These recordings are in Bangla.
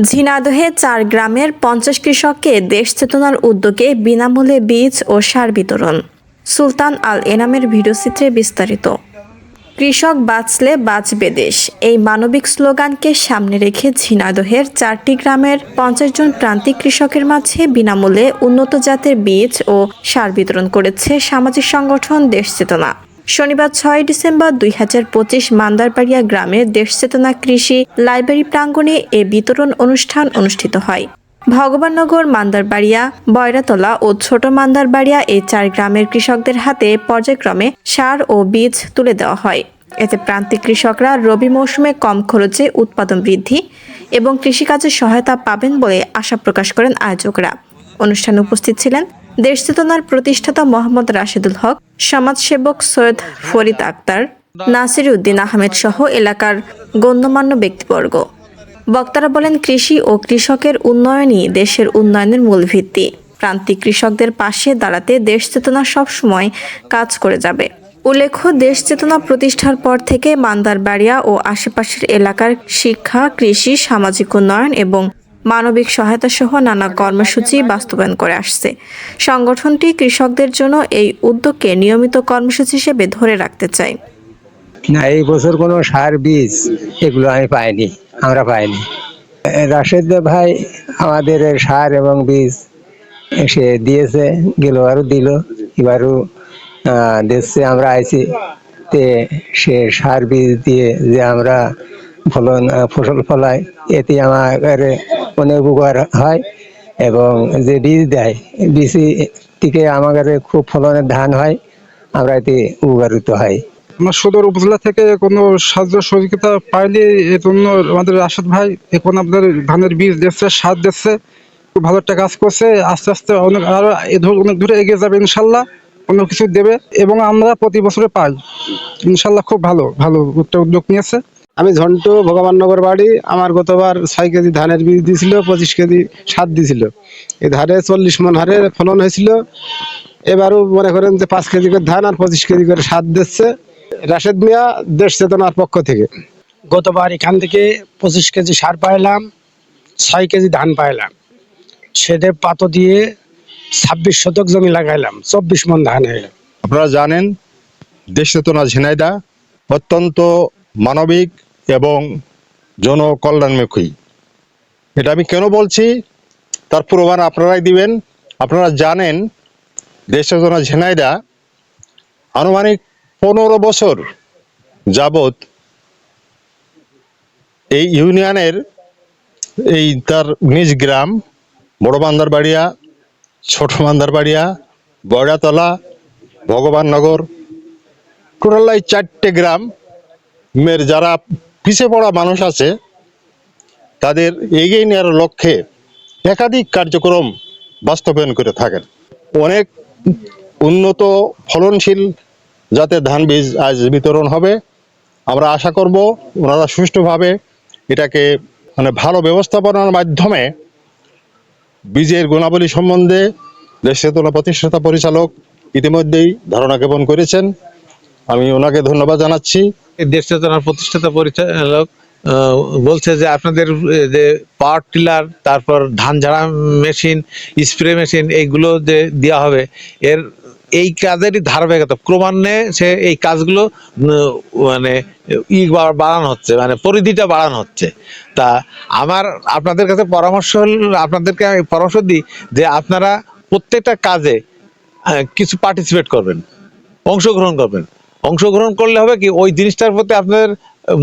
ঝিনাদহে চার গ্রামের পঞ্চাশ কৃষককে দেশ চেতনার উদ্যোগে বিনামূল্যে বীজ ও সার বিতরণ। সুলতান আল এনামের ভিডিওচিত্রে বিস্তারিত। কৃষক বাঁচলে বাঁচবে দেশ। এই মানবিক স্লোগানকে সামনে রেখে ঝিনাদহের চারটি গ্রামের পঞ্চাশ জন প্রান্তিক কৃষকের মাঝে বিনামূল্যে উন্নত জাতের বীজ ও সার বিতরণ করেছে সামাজিক সংগঠন দেশ চেতনা। শনিবার ছয় ডিসেম্বর দুই হাজার পঁচিশ মান্দারবাড়িয়া গ্রামের দেশ চেতনা কৃষি লাইব্রেরি প্রাঙ্গণে এ বিতরণ অনুষ্ঠান অনুষ্ঠিত হয়। ভগবাননগর মান্দারবাড়িয়া বয়রাতলা ও ছোট মান্দারবাড়িয়া এই চার গ্রামের কৃষকদের হাতে পর্যায়ক্রমে সার ও বীজ তুলে দেওয়া হয়। এতে প্রান্তিক কৃষকরা রবি মৌসুমে কম খরচে উৎপাদন বৃদ্ধি এবং কৃষিকাজে সহায়তা পাবেন বলে আশা প্রকাশ করেন আয়োজকরা। অনুষ্ঠানে উপস্থিত ছিলেন দেশ চেতনার প্রতিষ্ঠাতা মোহাম্মদ রাশেদুল হক, সমাজসেবক সৈয়দ ফরিদ আক্তার নাসির উদ্দিন আহমেদ সহ এলাকার গণ্যমান্য ব্যক্তিবর্গ। বক্তারা বলেন, কৃষি ও কৃষকের উন্নয়নই দেশের উন্নয়নের মূল ভিত্তি। প্রান্তিক কৃষকদের পাশে দাঁড়াতে দেশ চেতনা সবসময় কাজ করে যাবে। উল্লেখ্য দেশ চেতনা প্রতিষ্ঠার পর থেকে মান্দারবাড়িয়া ও আশেপাশের এলাকার শিক্ষা, কৃষি, সামাজিক উন্নয়ন এবং মানবিক সহায়তা সহ নানা কর্মসূচি বাস্তবায়ন করে আসছে। সংগঠনটি কৃষকদের জন্য এই উদ্যোগকে নিয়মিত কর্মসূচি হিসেবে ধরে রাখতে চায়। না, এই বছর কোনো সার বীজ এগুলো আমি পাইনি, আমরা পাইনি। রাশেদ ভাই আমাদের সার এবং বীজ সে দিয়েছে গেলবারও দিল, এবারও দিচ্ছে, আমরা আইছি। তে সে সার বীজ দিয়ে যে আমরা ফলন ফসল ফলাই, এতে আমার অনেক উপকার হয় এবং যে বীজ দেয় বীজ থেকে আমাদের খুব ফলনের ধান হয়, আমরা এতে উপকারিত হয়। আমরা সদর উপজেলা থেকে কোনো সাহায্য সহযোগিতা পাইলে এর জন্য আমাদের রাশেদ ভাই এখন আপনাদের ধানের বীজ দিচ্ছে, সার দিচ্ছে, খুব ভালো একটা কাজ করছে, আস্তে আস্তে অনেক আরও এ ধর- অনেক দূরে এগিয়ে যাবে ইনশাল্লাহ, অন্য কিছু দেবে এবং আমরা প্রতি বছরে পাই। ইনশাল্লাহ খুব ভালো ভালো একটা উদ্যোগ নিয়েছে। আমি ঝন্টু ভগবাননগর বাড়ি, আমার গতবার ছয় কেজি ধানের বীজ দিয়েছিল পঁচিশ কেজি সার দিয়েছিল এই ধারে চল্লিশ মন হারে ফলন হয়েছিল। এবারও মনে করেন যে পাঁচ কেজি করে ধান আর পঁচিশ কেজি করে সার দিচ্ছে রাশেদ মিয়া, দেশ চেতনার পক্ষ থেকে। গতবার এখান থেকে পঁচিশ কেজি সার পাইলাম, ছয় কেজি ধান পাইলাম। সেটা পাতো দিয়ে ছাব্বিশ শতক জমি লাগাইলাম, চব্বিশ মন ধান হইল আপনারা জানেন, দেশ চেতনা ঝিনাইদা অত্যন্ত মানবিক এবং জনকল্যাণমুখী। এটা আমি কেন বলছি? তার প্রমাণ আপনারাই দিবেন। আপনারা জানেন দেশ চেতনা ঝিনাইদা আনুমানিক পনেরো বছর যাবত এই ইউনিয়নের এই তার নিজ গ্রাম, বড় বান্দারবাড়িয়া, ছোট বান্দারবাড়িয়া বয়রাতলা ভগবাননগর, টোটাল চারটে গ্রাম, মের যারা পিছিয়ে পড়া মানুষ আছে, তাদের এগিয়ে নেওয়ার লক্ষ্যে একাধিক কার্যক্রম বাস্তবায়ন করে থাকেন। অনেক উন্নত ফলনশীল যাতে ধান বীজ আজ বিতরণ হবে। আমরা আশা করব ওনারা সুষ্ঠুভাবে এটাকে মানে ভালো ব্যবস্থাপনার মাধ্যমে বীজের গুণাবলী সম্বন্ধে দেশ প্রতিষ্ঠাতা পরিচালক ইতিমধ্যেই ধারণা জ্ঞাপন করেছেন। আমি ওনাকে ধন্যবাদ জানাচ্ছি। দেশ চেতনার প্রতিষ্ঠাতা পরিচালক বলছে যে আপনাদের যে পাওয়ার টিলার তারপর ধান ঝাড়া মেশিন স্প্রে মেশিন এইগুলো যে দেওয়া হবে, এর, এই কাজেরই ধারাবাহিকতা। ক্রমান্বয়ে সে এই কাজগুলো মানে ই বাড়ানো হচ্ছে মানে পরিধিটা বাড়ানো হচ্ছে। তা আমার, আপনাদের কাছে পরামর্শ হল, আপনাদেরকে আমি পরামর্শ দিই যে আপনারা প্রত্যেকটা কাজে কিছু পার্টিসিপেট করবেন, অংশগ্রহণ করবেন। অংশগ্রহণ করলে হবে কি ওই জিনিসটার প্রতি আপনাদের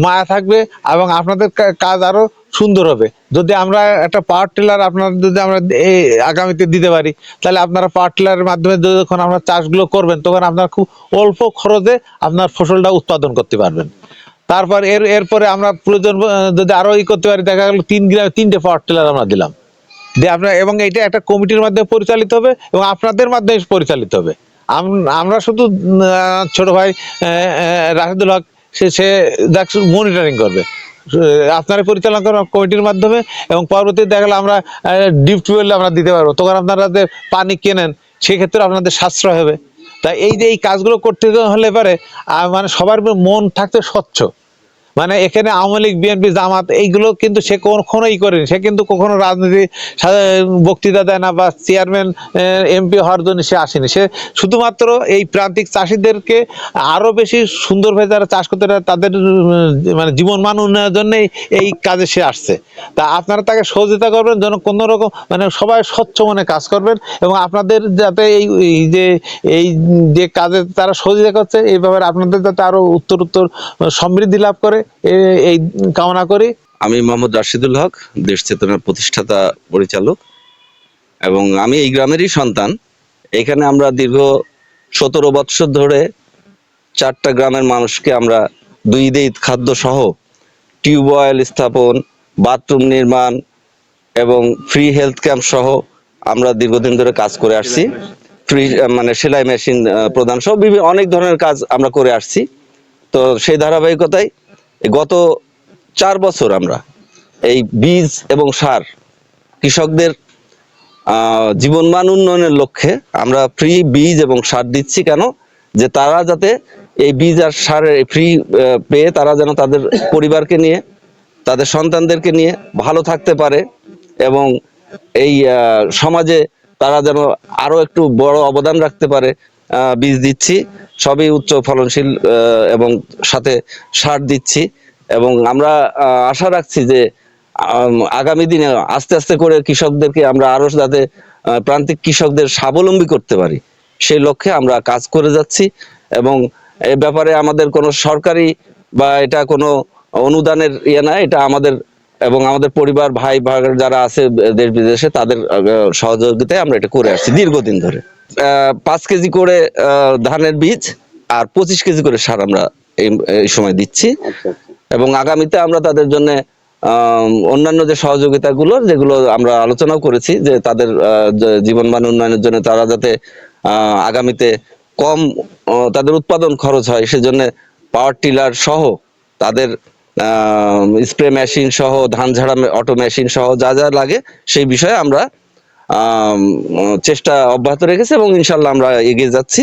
মায়া থাকবে এবং আপনাদের কাজ আরও সুন্দর হবে। যদি আমরা একটা পাওয়ার টিলার আপনার যদি আমরা এই আগামীতে দিতে পারি, তাহলে আপনারা পাওয়ার টিলারের মাধ্যমে যখন আপনার চাষগুলো করবেন, তখন আপনার খুব অল্প খরচে আপনার ফসলটা উৎপাদন করতে পারবেন। তারপর এর, এরপরে আমরা প্রয়োজন যদি আরও ই করতে পারি, দেখা গেল তিন গ্রামে, তিনটে পাওয়ার টিলার আমরা দিলাম। দিয়ে আপনার, এবং এটা একটা কমিটির মাধ্যমে পরিচালিত হবে এবং আপনাদের মাধ্যমে পরিচালিত হবে। আমরা শুধু ছোট ভাই রাশেদুল হক, সে সে মনিটরিং করবে। আপনার পরিচালনা করবেন কমিটির মাধ্যমে এবং পরবর্তীতে দেখা গেলো আমরা ডিপ টিউবওয়েল আমরা দিতে পারব। তখন আপনারা পানি কেনেন সেক্ষেত্রে আপনাদের সাশ্রয় হবে। তাই এই যে এই কাজগুলো করতে হলে পারে মানে সবার মন থাকতে স্বচ্ছ। মানে এখানে আওয়ামী লীগ, বিএনপি, জামাত এইগুলো কিন্তু সে কখনোই করেনি। সে কিন্তু কখনো রাজনীতি বক্তৃতা দেয় না বা চেয়ারম্যান এমপি হওয়ার জন্য সে আসেনি। সে শুধুমাত্র এই প্রান্তিক চাষিদেরকে আরও বেশি সুন্দরভাবে যারা চাষ করতে তাদের মানে জীবন মান উন্নয়নের জন্যই এই কাজে সে আসছে। তা আপনারা তাকে সহযোগিতা করবেন, যেন কোনো রকম মানে সবাই স্বচ্ছ মনে কাজ করবেন এবং আপনাদের যাতে এই যে এই যে কাজে তারা সহযোগিতা করছে, এই ব্যাপারে আপনাদের যাতে আরও উত্তর উত্তর সমৃদ্ধি লাভ করে। এই কামনা করি। আমি মোহাম্মদ রাশিদুল হক, দেশ চেতনার প্রতিষ্ঠাতা, পরিচালক। এবং আমি এই গ্রামেরই সন্তান। এখানে আমরা দীর্ঘ সতেরো বৎসর ধরে চারটা গ্রামের মানুষকে আমরা দুই ঈদে ঈদ খাদ্য সহ টিউবওয়েল স্থাপন, বাথরুম নির্মাণ এবং ফ্রি হেলথ ক্যাম্প সহ আমরা দীর্ঘদিন ধরে কাজ করে আসছি। ফ্রি মানে সেলাই মেশিন প্রদান সহ বিভিন্ন অনেক ধরনের কাজ আমরা করে আসছি। তো সেই ধারাবাহিকতায় গত চার বছর আমরা এই বীজ এবং সার কৃষকদের জীবনমান উন্নয়নের লক্ষ্যে আমরা ফ্রি বীজ এবং সার দিচ্ছি কেন? যে তারা যাতে এই বীজ আর সারের ফ্রি পেয়ে তারা যেন তাদের পরিবারকে নিয়ে, তাদের সন্তানদেরকে নিয়ে ভালো থাকতে পারে এবং এই সমাজে তারা যেন আরও একটু বড় অবদান রাখতে পারে। বীজ দিচ্ছি, সবই উচ্চ ফলনশীল এবং সাথে সার দিচ্ছি, এবং আমরা আশা রাখছি যে আগামী দিনে আস্তে আস্তে করে কৃষকদেরকে আমরা আরও যাতে প্রান্তিক কৃষকদের স্বাবলম্বী করতে পারি, সেই লক্ষ্যে আমরা কাজ করে যাচ্ছি, এবং এ ব্যাপারে আমাদের কোনো সরকারি বা এটা কোনো অনুদানের ইয়ে না, এটা আমাদের, এবং আমাদের পরিবার, ভাই ভাই যারা আছে দেশ বিদেশে তাদের সহযোগিতায় আমরা এটা করে আসছি দীর্ঘদিন ধরে। পাঁচ কেজি করে ধানের বীজ আর পঁচিশ কেজি করে সার আমরা এই সময় দিচ্ছি। এবং আগামীতে আমরা তাদের জন্য অন্যান্য যে সহযোগিতাগুলো যেগুলো আমরা আলোচনাও করেছি যে তাদের জীবনমান উন্নয়নের জন্য তারা যাতে আহ, আগামীতে কম তাদের উৎপাদন খরচ হয় সেজন্য পাওয়ার টিলার সহ তাদের স্প্রে মেশিন সহ ধান ঝাড়া অটো মেশিন সহ যা যা লাগে সেই বিষয়ে আমরা আম, চেষ্টা অব্যাহত রেখেছে এবং ইনশাল্লাহ আমরা এগিয়ে যাচ্ছি।